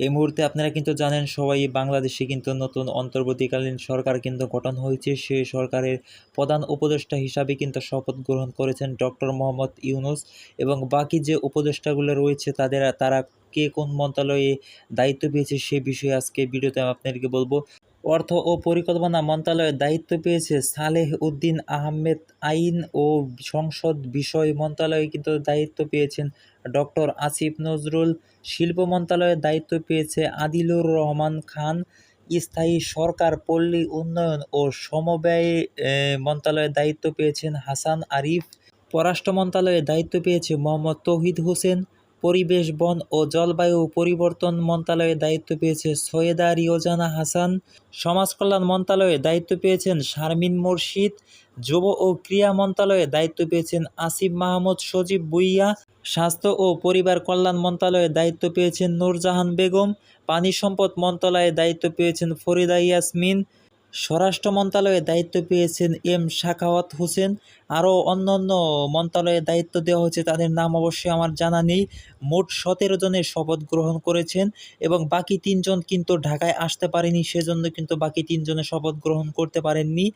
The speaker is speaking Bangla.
এই মুহূর্তে আপনারা কিন্তু জানেন সবাই বাংলাদেশে কিন্তু নতুন অন্তর্বর্তীকালীন সরকার কিন্তু গঠন হয়েছে। সে সরকারের প্রধান উপদেষ্টা হিসাবে কিন্তু শপথ গ্রহণ করেছেন ডক্টর মোহাম্মদ ইউনুস এবং বাকি যে উপদেষ্টাগুলো রয়েছে তাদের, তারা কে কোন মন্ত্রণালয়ে দায়িত্ব পেয়েছে সে বিষয়ে আজকে ভিডিওতে আপনাদেরকে বলব। অর্থ ও পরিকল্পনা মন্ত্রণালয়ের দায়িত্ব পেয়েছে সালেহ উদ্দিন আহমেদ আইন ও সংসদ বিষয় মন্ত্রণালয়ে কিন্তু দায়িত্ব পেয়েছেন ডক্টর আসিফ নজরুল। শিল্প মন্ত্রণালয়ের দায়িত্ব পেয়েছে আদিলুর রহমান খান। স্থায়ী সরকার পল্লী উন্নয়ন ও সমবায় এ, মন্ত্রণালয়ের দায়িত্ব পেয়েছেন হাসান আরিফ। পররাষ্ট্র মন্ত্রণালয়ের দায়িত্ব পেয়েছে মোহাম্মদ তৌহিদ হোসেন। পরিবেশ, বন ও জলবায়ু পরিবর্তন মন্ত্রণালয়ের দায়িত্ব পেয়েছে সৈয়দা রিওজানা হাসান। সমাজ কল্যাণ মন্ত্রণালয়ে দায়িত্ব পেয়েছেন শারমিন মুর্শিদ। যুব ও ক্রীড়া মন্ত্রণালয়ে দায়িত্ব পেয়েছেন আসিফ মাহমুদ, সজীব বুইয়া স্বাস্থ্য ও পরিবার কল্যাণ মন্ত্রণালয়ে দায়িত্ব পেয়েছেন নূরজাহান বেগম। পানি সম্পদ মন্ত্রণালয়ে দায়িত্ব পেয়েছেন ফরিদা ইয়াসমিন। স্বরাষ্ট্র মন্ত্রণালয়ে দায়িত্ব পেয়েছেন এম শাখাওয়াত হোসেন। আরও অন্য অন্য মন্ত্রণালয়ে দায়িত্ব দেওয়া হয়েছে, তাদের নাম অবশ্যই আমার জানা নেই। মোট সতেরো জনের শপথ গ্রহণ করেছেন এবং বাকি তিনজন কিন্তু ঢাকায় আসতে পারেনি, সেজন্য কিন্তু বাকি তিনজনের শপথ গ্রহণ করতে পারেননি।